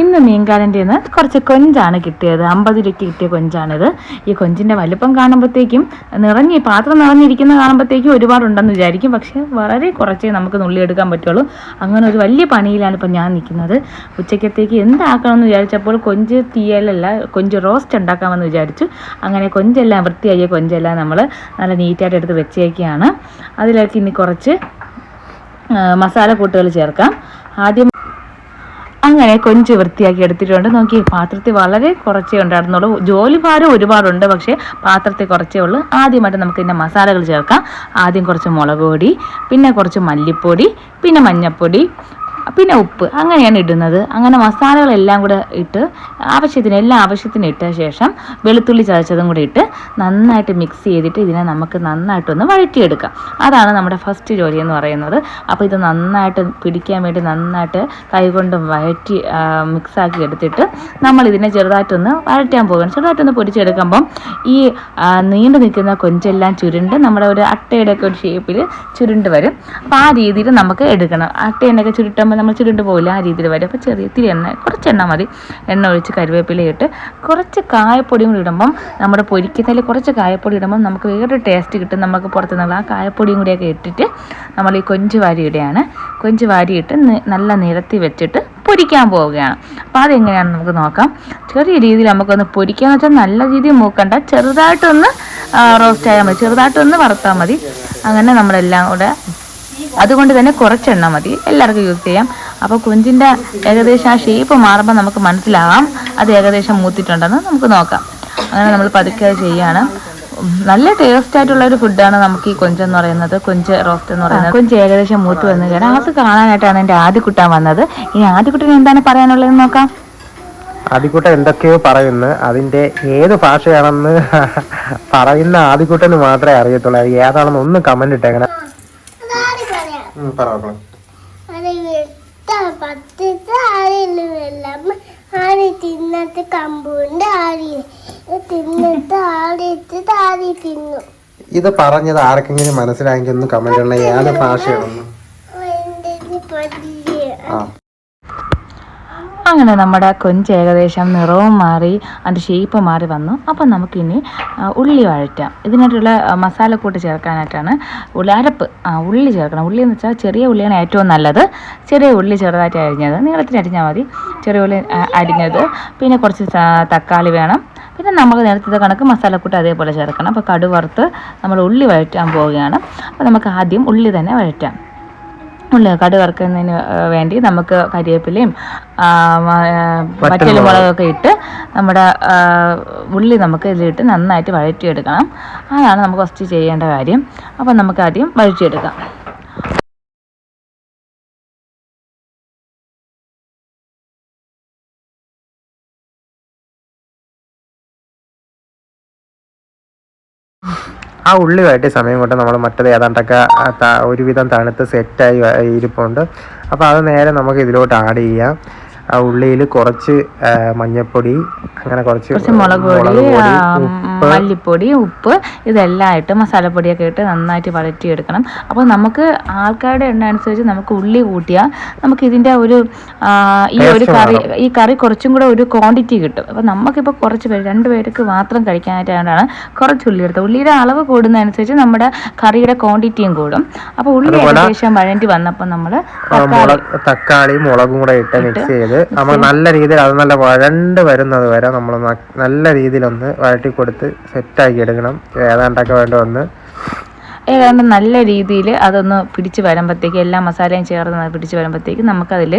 ഇന്ന് മീൻകാരന്റെ നിന്ന് കുറച്ച് കൊഞ്ചാണ് കിട്ടിയത്. അമ്പത് രൂപയ്ക്ക് കിട്ടിയ കൊഞ്ചാണിത്. ഈ കൊഞ്ചിന്റെ വലിപ്പം കാണുമ്പോഴത്തേക്കും നിറഞ്ഞ് പാത്രം നിറഞ്ഞിരിക്കുന്ന കാണുമ്പോഴത്തേക്കും ഒരുപാടുണ്ടെന്ന് വിചാരിക്കും. പക്ഷേ വളരെ കുറച്ചേ നമുക്ക് നുള്ളിയെടുക്കാൻ പറ്റുള്ളൂ. അങ്ങനെ ഒരു വലിയ പണിയിലാണ് ഇപ്പം ഞാൻ നിൽക്കുന്നത്. ഉച്ചക്കത്തേക്ക് എന്താക്കണമെന്ന് വിചാരിച്ചപ്പോൾ കൊഞ്ച് തീയലല്ല കൊഞ്ച് റോസ്റ്റ് ഉണ്ടാക്കാമെന്ന് വിചാരിച്ചു. അങ്ങനെ കൊഞ്ചെല്ലാം വൃത്തിയാക്കിയ കൊഞ്ചെല്ലാം നമ്മൾ നല്ല നീറ്റായിട്ട് എടുത്ത് വെച്ചേക്കുകയാണ് അതിലേക്ക് ഇനി കുറച്ച് മസാല കൂട്ടുകൾ ചേർക്കാം. ആദ്യം അങ്ങനെ കൊഞ്ച് വൃത്തിയാക്കി എടുത്തിട്ടുണ്ട്. നോക്കി പാത്രത്തിൽ വളരെ കുറച്ചേ ഉണ്ടായിരുന്നുള്ളൂ. ജോലി ഭാരം ഒരുപാടുണ്ട് പക്ഷേ പാത്രത്തിൽ കുറച്ചേ ഉള്ളൂ. ആദ്യമായിട്ട് നമുക്ക് ഇതിന്റെ മസാലകൾ ചേർക്കാം. ആദ്യം കുറച്ച് മുളക് പൊടി പിന്നെ കുറച്ച് മല്ലിപ്പൊടി പിന്നെ മഞ്ഞൾപ്പൊടി പിന്നെ ഉപ്പ് അങ്ങനെയാണ് ഇടുന്നത്. അങ്ങനെ മസാലകളെല്ലാം കൂടെ ഇട്ട് ആവശ്യത്തിന് എല്ലാ ആവശ്യത്തിന് ഇട്ട ശേഷം വെളുത്തുള്ളി ചതച്ചതും കൂടി ഇട്ട് നന്നായിട്ട് മിക്സ് ചെയ്തിട്ട് ഇതിനെ നമുക്ക് നന്നായിട്ടൊന്ന് വഴറ്റിയെടുക്കാം. അതാണ് നമ്മുടെ ഫസ്റ്റ് ജോലി എന്ന് പറയുന്നത്. അപ്പോൾ ഇത് നന്നായിട്ട് പിടിക്കാൻ വേണ്ടി നന്നായിട്ട് കൈകൊണ്ട് വഴറ്റി മിക്സാക്കി എടുത്തിട്ട് നമ്മൾ ഇതിനെ ചെറുതായിട്ടൊന്ന് വഴറ്റാൻ പോകണം ചെറുതായിട്ടൊന്ന് പൊടിച്ചെടുക്കുമ്പം ഈ നീണ്ടു നിൽക്കുന്ന കൊഞ്ചെല്ലാം ചുരുണ്ട്. നമ്മുടെ ഒരു അട്ടയുടെ ഒക്കെ ഒരു ഷേപ്പിൽ ചുരുണ്ട് വരും. അപ്പോൾ ആ രീതിയിൽ നമുക്ക് എടുക്കണം. അട്ടേനൊക്കെ ചുരുട്ടുമ്പോൾ നമ്മൾ ചുരുണ്ട് പോകില്ല ആ രീതിയിൽ വരും. അപ്പോൾ ചെറിയ ഇത്തിരി എണ്ണ കുറച്ച് എണ്ണ മതി. എണ്ണ ഒഴിച്ച് കരുവേപ്പില ഇട്ട് കുറച്ച് കായപ്പൊടിയും കൂടി ഇടുമ്പം നമ്മുടെ പൊരിക്കുന്നതിൽ കുറച്ച് കായപ്പൊടി ഇടുമ്പം നമുക്ക് വേറൊരു ടേസ്റ്റ് കിട്ടും നമുക്ക് പുറത്തു നിന്നുള്ള ആ കായപ്പൊടിയും കൂടിയൊക്കെ ഇട്ടിട്ട് നമ്മൾ ഈ കൊഞ്ച് വാരിയിടുകയാണ് കൊഞ്ച് വാരിയിട്ട് നല്ല നിരത്തി വെച്ചിട്ട് പൊരിക്കാൻ പോവുകയാണ്. അപ്പോൾ അതെങ്ങനെയാണെന്ന് നമുക്ക് നോക്കാം. ചെറിയ രീതിയിൽ നമുക്കൊന്ന് പൊരിക്കാന്ന് വെച്ചാൽ നല്ല രീതിയിൽ മൂക്കണ്ട. ചെറുതായിട്ടൊന്ന് റോസ്റ്റ് ആയാൽ മതി. ചെറുതായിട്ടൊന്ന് വറുത്താൽ മതി. അങ്ങനെ നമ്മളെല്ലാം കൂടെ അതുകൊണ്ട് തന്നെ കുറച്ച് എണ്ണ മതി. എല്ലാവർക്കും യൂസ് ചെയ്യാം. അപ്പോൾ കുഞ്ചിന്റെ ഏകദേശം ആ ഷേപ്പ് മാറുമ്പോൾ നമുക്ക് മനസ്സിലാവാം. അത് ഏകദേശം മൂത്തിട്ടുണ്ടെന്ന് നമുക്ക് നോക്കാം. അങ്ങനെ നമ്മൾ പതുക്കെ അത് ചെയ്യാണ്. നല്ല ടേസ്റ്റ് ആയിട്ടുള്ള ഒരു ഫുഡാണ് നമുക്ക് ഈ കൊഞ്ചെന്ന് പറയുന്നത്. കൊഞ്ച് റോസ്റ്റ് എന്ന് പറയുന്നത്. കൊഞ്ച് ഏകദേശം മൂത്ത് വന്നു കാരണം അത് കാണാനായിട്ടാണ് എന്റെ ആദ്യക്കുട്ടാൻ വന്നത്. ഇനി ആദ്യക്കുട്ടിന് എന്താണ് പറയാനുള്ളതെന്ന് നോക്കാം. ആദിക്കുട്ട എന്തൊക്കെയോ പറയുന്നു. അതിന്റെ ഏത് ഭാഷയാണെന്ന് പറയുന്ന ആദിക്കുട്ടന് മാത്രമേ അറിയത്തുള്ളൂ. അത് ഏതാണെന്ന് ഒന്ന് കമന്റ് ഇട്ടേക്കണം. ഇത് പറഞ്ഞത് ആർക്കെങ്കിലും മനസ്സിലായെങ്കിൽ ഒന്ന് കമന്റ് ഇടണം. ഏത് ഭാഷയാണെന്ന് എന്റെ പതിയെ ആ അങ്ങനെ നമ്മുടെ കൊഞ്ച് ഏകദേശം നിറവും മാറി അതിന്റെ ഷേപ്പ് മാറി വന്നു. അപ്പം നമുക്കിനി ഉള്ളി വഴറ്റാം. ഇതിനായിട്ടുള്ള മസാല മസാലക്കൂട്ട് ചേർക്കാനായിട്ടാണ് ഉള്ളി അരപ്പ് ആ ഉള്ളി ചേർക്കണം. ഉള്ളി എന്ന് വെച്ചാൽ ചെറിയ ഉള്ളിയാണ് ഏറ്റവും നല്ലത്. ചെറിയ ഉള്ളി ചെറുതായിട്ട് അരിഞ്ഞത്. നീളത്തിന് അരിഞ്ഞാൽ മതി. ചെറിയ ഉള്ളി അരിഞ്ഞത്. പിന്നെ കുറച്ച് തക്കാളി വേണം. പിന്നെ നമ്മൾ നേരത്തെ കണക്ക് മസാലക്കൂട്ട് അതേപോലെ ചേർക്കണം. അപ്പോൾ കടുവറുത്ത് നമ്മൾ ഉള്ളി വഴറ്റാൻ പോവുകയാണ്. അപ്പോൾ നമുക്ക് ആദ്യം ഉള്ളി തന്നെ വഴറ്റാം. ഉള്ളി കടു വറുക്കുന്നതിന് വേണ്ടി നമുക്ക് കരിവേപ്പിലയും മറ്റൊരു മുളകൊക്കെ ഇട്ട് നമ്മുടെ ഉള്ളി നമുക്ക് ഇതിലിട്ട് നന്നായിട്ട് വഴറ്റിയെടുക്കണം. അതാണ് നമുക്ക് ഫസ്റ്റ് ചെയ്യേണ്ട കാര്യം. അപ്പം നമുക്ക് ആദ്യം വഴറ്റിയെടുക്കാം. ആ ഉള്ളി സമയം കൊണ്ട് നമ്മൾ മറ്റത് ഏതാണ്ടൊക്കെ ഒരുവിധം തണുത്ത് സെറ്റായി ഇരിപ്പുണ്ട്. അപ്പോൾ അത് നേരെ നമുക്ക് ഇതിലോട്ട് ആഡ് ചെയ്യാം. ആ ഉള്ളിയിൽ കുറച്ച് മഞ്ഞപ്പൊടി അങ്ങനെ കുറച്ച് മുളക് പൊടി മല്ലിപ്പൊടി ഉപ്പ് ഇതെല്ലാം ഇട്ട് മസാലപ്പൊടിയൊക്കെ ഇട്ട് നന്നായിട്ട് വഴറ്റിയെടുക്കണം. അപ്പോൾ നമുക്ക് ആൾക്കാരുടെ എണ്ണ അനുസരിച്ച് നമുക്ക് ഉള്ളി കൂട്ടിയാൽ നമുക്ക് ഇതിന്റെ ഒരു ഈ ഒരു കറി ഈ കറി കുറച്ചും കൂടെ ഒരു ക്വാണ്ടിറ്റി കിട്ടും. അപ്പോൾ നമുക്കിപ്പോൾ കുറച്ച് പേര് രണ്ട് പേർക്ക് മാത്രം കഴിക്കാനായിട്ടാണ് കുറച്ച് ഉള്ളി എടുത്തത്. ഉള്ളിയുടെ അളവ് കൂടുന്നതനുസരിച്ച് നമ്മുടെ കറിയുടെ ക്വാണ്ടിറ്റിയും കൂടും. അപ്പോൾ ഉള്ളി ഏകദേശം വഴണ്ടി വന്നപ്പോൾ നമ്മൾ തക്കാളി മുളകും കൂടെ ഇട്ട് മിക്സ് ചെയ്ത് നമ്മൾ നല്ല രീതിയിൽ അത് നല്ല വഴണ്ട് വരുന്നത് വരെ നമ്മൾ നല്ല രീതിയിൽ രീതിയിലൊന്ന് വഴറ്റി കൊടുത്ത് സെറ്റാക്കി എടുക്കണം. ഏതാണ്ടൊക്കെ വേണ്ട ഒന്ന്. ഏതാണ്ട് നല്ല രീതിയിൽ അതൊന്ന് പിടിച്ച് വരുമ്പോഴത്തേക്ക് എല്ലാ മസാലയും ചേർന്ന് പിടിച്ച് വരുമ്പോഴത്തേക്ക് നമുക്കതിൽ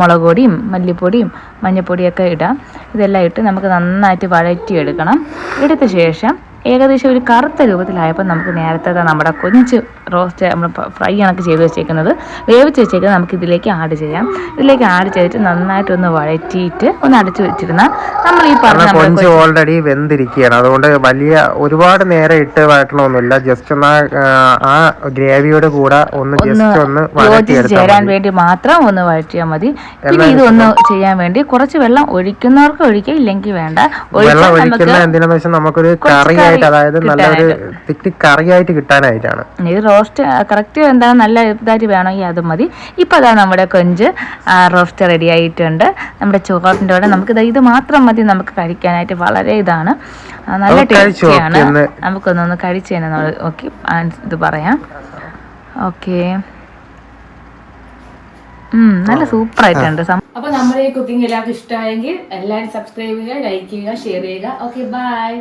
മുളക് പൊടിയും മല്ലിപ്പൊടിയും മഞ്ഞൾപ്പൊടിയൊക്കെ ഇടാം. ഇതെല്ലാം ഇട്ട് നമുക്ക് നന്നായിട്ട് വഴറ്റിയെടുക്കണം. എടുത്ത ശേഷം ഏകദേശം ഒരു കറുത്ത രൂപത്തിലായപ്പോൾ നമുക്ക് നേരത്തെ നമ്മുടെ കൊഞ്ച് റോസ്റ്റ് നമ്മൾ ഫ്രൈ കണക്ക് ചെയ്ത് വെച്ചേക്കുന്നത്. വേവിച്ച് വെച്ചേക്കുന്നത് നമുക്ക് ഇതിലേക്ക് ആഡ് ചെയ്യാം. ഇതിലേക്ക് ആഡ് ചെയ്തിട്ട് നന്നായിട്ടൊന്ന് വഴറ്റിയിട്ട് ഒന്ന് അടച്ചു വെച്ചിരുന്ന നമ്മൾ ഈ പറഞ്ഞ കൊഞ്ച് ഓൾറെഡി വെന്തിരിക്കുകയാണ്. അതുകൊണ്ട് വലിയ ഒരുപാട് നേരം ഇട്ട് വഴറ്റണമൊന്നുമില്ല. ജസ്റ്റ് ഒന്ന് ആ- ഗ്രേവിയുടെ കൂടെ ഒന്ന് ജസ്റ്റ് ഒന്ന് ചേരാൻ വേണ്ടി മാത്രം ഒന്ന് വഴറ്റിയാൽ മതി. പിന്നെ ഇത് ഒന്ന് ചെയ്യാൻ വേണ്ടി കുറച്ച് വെള്ളം ഒഴിക്കുന്നവർക്ക് ഒഴിക്കുക ഇല്ലെങ്കിൽ വേണ്ട. നമുക്ക് എന്തിനാന്ന് വെച്ചാൽ നമുക്കൊരു കുറച്ച് കറിയായിട്ട് അതായത് നല്ലൊരു തിക്ക് കറിയായിട്ട് കിട്ടാനായിട്ടാണ്. ഇത് റോസ്റ്റ് കറക്റ്റ് എന്താ നല്ല ഇതായിട്ട് വേണമെങ്കിൽ അത് മതി. ഇപ്പം അതാ നമ്മുടെ കൊഞ്ച് റോസ്റ്റ് റെഡി ആയിട്ടുണ്ട്. നമ്മുടെ ചോറിന്റെ കൂടെ നമുക്ക് ദാ ഇത് മാത്രം മതി നമുക്ക് കഴിക്കാനായിട്ട്. വളരെ ഇതാണ്. നല്ല ടേസ്റ്റിയാണ് നമുക്കൊന്നൊന്ന് കഴിച്ച് തന്നെ നമ്മൾ ഓക്കെ ഇത് പറയാം. ഓക്കെ നല്ല സൂപ്പർ ആയിട്ടുണ്ട് അപ്പൊ നമ്മുടെ ഈ കുക്കിംഗ് എല്ലാവർക്കും ഇഷ്ടമായെങ്കിൽ എല്ലാവരും സബ്സ്ക്രൈബ് ചെയ്യുക ലൈക്ക് ചെയ്യുക ഷെയർ ചെയ്യുക. ഓക്കെ ബൈ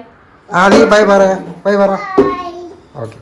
ആദി ബൈ പറ ബൈ പറ. ഓക്കെ